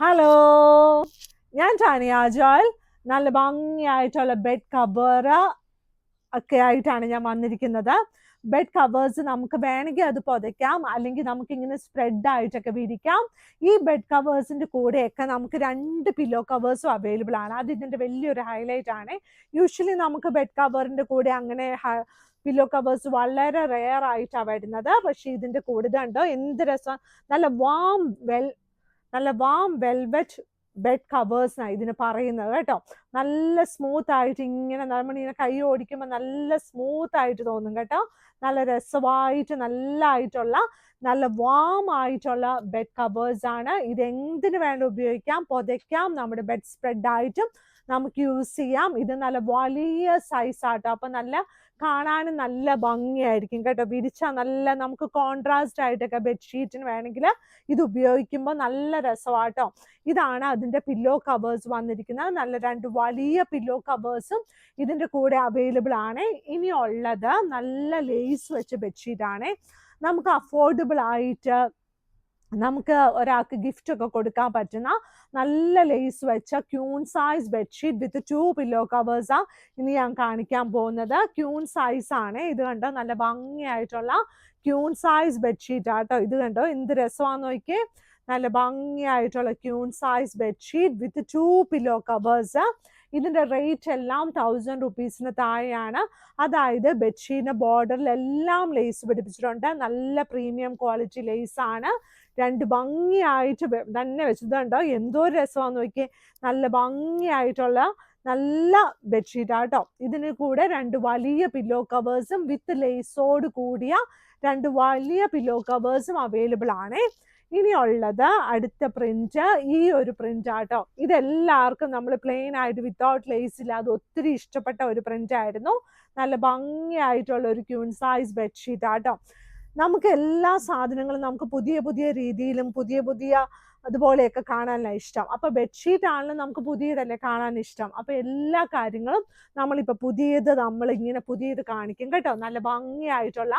Hello ഞാൻ Tanya Joel നല്ല ഭംഗിയായിട്ടുള്ള bed cover ഒക്കെ ആയിട്ടാണ് ഞാൻ വന്നിരിക്കുന്നത്. ബെഡ് കവേഴ്സ് നമുക്ക് വേണമെങ്കിൽ അത് പുതയ്ക്കാം. അല്ലെങ്കിൽ നമുക്ക് ഇങ്ങനെ സ്പ്രെഡ് ആയിട്ടൊക്കെ വിരിക്കാം. ഈ ബെഡ് കവേഴ്സിന്റെ കൂടെയൊക്കെ നമുക്ക് രണ്ട് പില്ലോ കവേഴ്സും അവൈലബിൾ ആണ്. അത് ഇതിന്റെ വലിയൊരു ഹൈലൈറ്റ് ആണ്. യൂഷ്വലി നമുക്ക് ബെഡ് കവറിന്റെ കൂടെ അങ്ങനെ പില്ലോ കവേഴ്സ് വളരെ റെയർ ആയിട്ടാണ് വരുന്നത്. പക്ഷേ ഇതിന്റെ കൂടെ ഇതുണ്ടോ? എന്ത് രസം. നല്ല വാം വെൽ നല്ല വാം വെൽവെറ്റ് ബെഡ് കവേഴ്സ് ഇതിന് പറയുന്നത് കേട്ടോ. നല്ല സ്മൂത്ത് ആയിട്ട് ഇങ്ങനെ നമ്മൾ ഇങ്ങനെ കൈ ഓടിക്കുമ്പോൾ നല്ല സ്മൂത്ത് ആയിട്ട് തോന്നും കേട്ടോ. നല്ല രസമായിട്ട് നല്ല ആയിട്ടുള്ള നല്ല വാം ആയിട്ടുള്ള ബെഡ് കവേഴ്സ് ആണ്. ഇത് എന്തിനു വേണ്ട ഉപയോഗിക്കാം? പുതയ്ക്കാം. നമ്മുടെ ബെഡ് സ്പ്രെഡ് ആയിട്ടും നമുക്ക് യൂസ് ചെയ്യാം. ഇത് നല്ല വലിയ സൈസ് ആട്ടോ. അപ്പൊ നല്ല കാണാനും നല്ല ഭംഗിയായിരിക്കും കേട്ടോ. വിരിച്ചാൽ നല്ല നമുക്ക് കോൺട്രാസ്റ്റ് ആയിട്ടൊക്കെ ബെഡ്ഷീറ്റിന് വേണമെങ്കിൽ ഇത് ഉപയോഗിക്കുമ്പോൾ നല്ല രസമാട്ടോ. ഇതാണ് അതിന്റെ പില്ലോ കവേഴ്സ് വന്നിരിക്കുന്നത്. നല്ല രണ്ട് വലിയ പില്ലോ കവേഴ്സും ഇതിന്റെ കൂടെ അവൈലബിൾ ആണ്. ഇനി ഉള്ളത് നല്ല ലേസ് വെച്ച ബെഡ്ഷീറ്റാണ് നമുക്ക് അഫോർഡബിൾ ആയിട്ട് നമുക്ക് ഒരാൾക്ക് ഗിഫ്റ്റ് ഒക്കെ കൊടുക്കാൻ പറ്റുന്ന നല്ല ലേസ് വെച്ച queen size bedsheet with two pillow കവേഴ്സാ ഇനി ഞാൻ കാണിക്കാൻ പോകുന്നത്. ക്യൂൺ സൈസ് ആണ്. ഇത് കണ്ടോ? നല്ല ഭംഗിയായിട്ടുള്ള ക്യൂൺ സൈസ് ബെഡ്ഷീറ്റ് ആട്ടോ ഇത് കണ്ടോ? എന്ത് രസമാണെന്ന് നോക്കിയേ. നല്ല ഭംഗിയായിട്ടുള്ള queen size bedsheet with two pillow covers ഇതിന്റെ റേറ്റ് എല്ലാം തൗസൻഡ് റുപ്പീസിന് താഴെയാണ്. അതായത് ബെഡ്ഷീറ്റിന്റെ ബോർഡറിലെല്ലാം ലേസ് പിടിപ്പിച്ചിട്ടുണ്ട്. നല്ല പ്രീമിയം ക്വാളിറ്റി ലേസ് ആണ്. രണ്ട് ഭംഗിയായിട്ട് തന്നെ വെച്ചിട്ടുണ്ടോ എന്തോ രസമാണെന്ന് നോക്കിയേ. നല്ല ഭംഗിയായിട്ടുള്ള നല്ല ബെഡ്ഷീറ്റ് ആട്ടോ ഇതിന് കൂടെ രണ്ട് വലിയ പില്ലോ കവേഴ്സും വിത്ത് ലേസോട് കൂടിയ രണ്ട് വലിയ പില്ലോ കവേഴ്സും അവൈലബിൾ ആണ്. ഇനി ഉള്ളത് അടുത്ത പ്രിന്റ് ഈ ഒരു പ്രിന്റ് ആട്ടോ. ഇതെല്ലാവർക്കും നമ്മൾ പ്ലെയിൻ ആയിട്ട് വിത്തൗട്ട് ലേസ് ഇല്ലാതെ ഒത്തിരി ഇഷ്ടപ്പെട്ട ഒരു പ്രിന്റ് ആയിരുന്നു. നല്ല ഭംഗിയായിട്ടുള്ള ഒരു ക്യൂൺ സൈസ് ബെഡ്ഷീറ്റ് ആട്ടോ. നമുക്ക് എല്ലാ സാധനങ്ങളും നമുക്ക് പുതിയ പുതിയ രീതിയിലും പുതിയ പുതിയ അതുപോലെയൊക്കെ കാണാനാണ് ഇഷ്ടം. അപ്പൊ ബെഡ്ഷീറ്റ് ആണെങ്കിലും നമുക്ക് പുതിയതല്ലേ കാണാൻ ഇഷ്ടം അപ്പൊ എല്ലാ കാര്യങ്ങളും നമ്മളിപ്പോൾ പുതിയത് നമ്മൾ ഇങ്ങനെ പുതിയത് കാണിക്കും കേട്ടോ. നല്ല ഭംഗിയായിട്ടുള്ള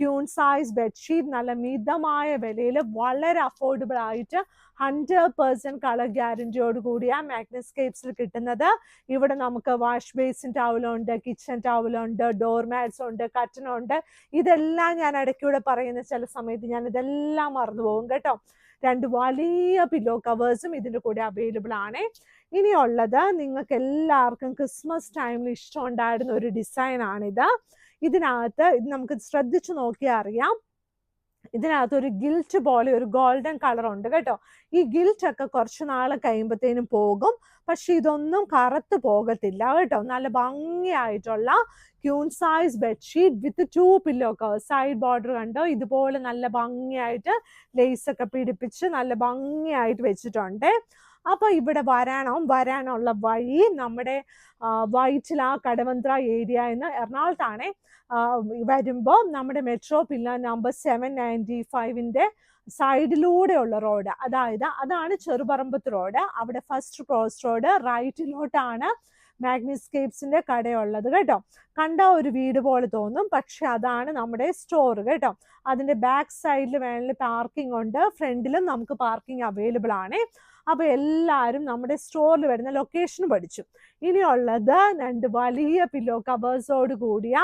ക്യൂൺ സൈസ് ബെഡ്ഷീറ്റ് നല്ല മിതമായ വിലയിൽ വളരെ അഫോർഡബിൾ ആയിട്ട് ഹൺഡ്രഡ് പേഴ്സെന്റ് കളർ ഗ്യാരന്റിയോട് കൂടിയ മാഗ്നസ്കേപ്സിൽ കിട്ടുന്നത്. ഇവിടെ നമുക്ക് വാഷ് ബേസിൻ ടവലുണ്ട് കിച്ചൺ ടവലുണ്ട് ഡോർ മാറ്റ്സ് ഉണ്ട് കട്ടനുണ്ട് ഇതെല്ലാം ഞാൻ ഇടയ്ക്കൂടെ പറയുന്ന ചില സമയത്ത് ഞാൻ ഇതെല്ലാം മറന്നു പോകും കേട്ടോ. രണ്ട് വലിയ പില്ലോ കവേഴ്സും ഇതിന്റെ കൂടെ അവൈലബിൾ ആണ്. ഇനിയുള്ളത് നിങ്ങൾക്ക് എല്ലാവർക്കും ക്രിസ്മസ് ടൈമിൽ ഇഷ്ടമുണ്ടായിരുന്ന ഒരു ഡിസൈൻ ആണിത്. ഇതിനകത്ത് ഇത് നമുക്ക് ശ്രദ്ധിച്ചു നോക്കിയാൽ അറിയാം. ഇതിനകത്ത് ഒരു ഗിൽറ്റ് പോലെ ഒരു ഗോൾഡൻ കളർ ഉണ്ട് കേട്ടോ. ഈ ഗിൽറ്റ് ഒക്കെ കുറച്ച് നാൾ കഴിയുമ്പോഴത്തേനും പോകും. പക്ഷെ ഇതൊന്നും കറുത്ത് പോകത്തില്ല കേട്ടോ. നല്ല ഭംഗിയായിട്ടുള്ള queen size bedsheet with two pillow ഒക്കെ സൈഡ് ബോർഡർ കണ്ടോ? ഇതുപോലെ നല്ല ഭംഗിയായിട്ട് ലേസ് ഒക്കെ പിടിപ്പിച്ച് നല്ല ഭംഗിയായിട്ട് വെച്ചിട്ടുണ്ട്. അപ്പൊ ഇവിടെ വരണം? വരാനുള്ള വഴി നമ്മുടെ വൈറ്റില കടവന്ത്ര ഏരിയ എന്ന് എറണാകുളത്താണ്. വരുമ്പോൾ നമ്മുടെ metro pillar number seven ninety ഫൈവിന്റെ സൈഡിലൂടെയുള്ള റോഡ്. അതായത് അതാണ് ചെറുപറമ്പത്ത് റോഡ്. അവിടെ ഫസ്റ്റ് ക്രോസ് റോഡ് റൈറ്റിലോട്ടാണ് മാഗ്നിസ്കേപ്സിന്റെ കടയുള്ളത് കേട്ടോ. കണ്ട ഒരു വീട് പോലെ തോന്നും. പക്ഷെ അതാണ് നമ്മുടെ സ്റ്റോർ കേട്ടോ. അതിന്റെ ബാക്ക് സൈഡിൽ വേണമെങ്കിൽ പാർക്കിംഗ് ഉണ്ട്. ഫ്രണ്ടിലും നമുക്ക് പാർക്കിംഗ് അവൈലബിൾ ആണ് അപ്പൊ എല്ലാവരും നമ്മുടെ സ്റ്റോറിൽ വരുന്ന ലൊക്കേഷൻ പഠിച്ചു. ഇനിയുള്ളത് രണ്ട് വലിയ പില്ലോ കവേഴ്സോട് കൂടിയ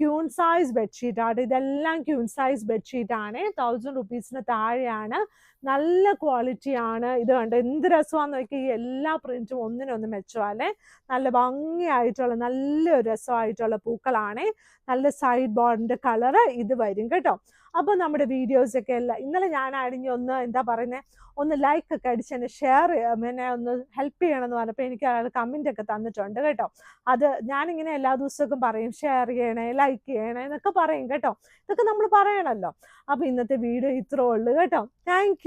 ക്യൂൺ സൈസ് ബെഡ്ഷീറ്റ് ആണ്. ഇതെല്ലാം ക്യൂൺ സൈസ് ബെഡ്ഷീറ്റ് ആണ്. തൗസൻഡ് റുപ്പീസിന് താഴെയാണ്. നല്ല ക്വാളിറ്റി ആണ്. ഇത് കണ്ട്? എന്ത് രസമാണെന്ന് നോക്കി ഈ എല്ലാ പ്രിന്റും ഒന്നിനൊന്ന് മെച്ചമല്ലേ നല്ല ഭംഗിയായിട്ടുള്ള നല്ലൊരു രസമായിട്ടുള്ള പൂക്കളാണ്. നല്ല സൈഡ് ബോർഡിന്റെ കളറ് ഇത് വരും കേട്ടോ. അപ്പോൾ നമ്മുടെ വീഡിയോസ് ഒക്കെ അല്ല ഇന്നലെ ഞാൻ അടിഞ്ഞ് ഒന്ന് എന്താ പറയുന്നത് ഒന്ന് ലൈക്ക് ഒക്കെ അടിച്ച് എന്നെ ഷെയർ എന്നെ ഒന്ന് ഹെൽപ്പ് ചെയ്യണമെന്ന് പറഞ്ഞപ്പോൾ എനിക്ക് അയാൾ കമന്റ് ഒക്കെ തന്നിട്ടുണ്ട് കേട്ടോ. അത് ഞാനിങ്ങനെ എല്ലാ ദിവസവും പറയും ഷെയർ ചെയ്യണേ ലൈക്ക് ചെയ്യണേ എന്നൊക്കെ പറയും കേട്ടോ. ഇതൊക്കെ നമ്മൾ പറയണമല്ലോ അപ്പോൾ ഇന്നത്തെ വീഡിയോ ഇത്രേ ഉള്ളൂ കേട്ടോ. താങ്ക്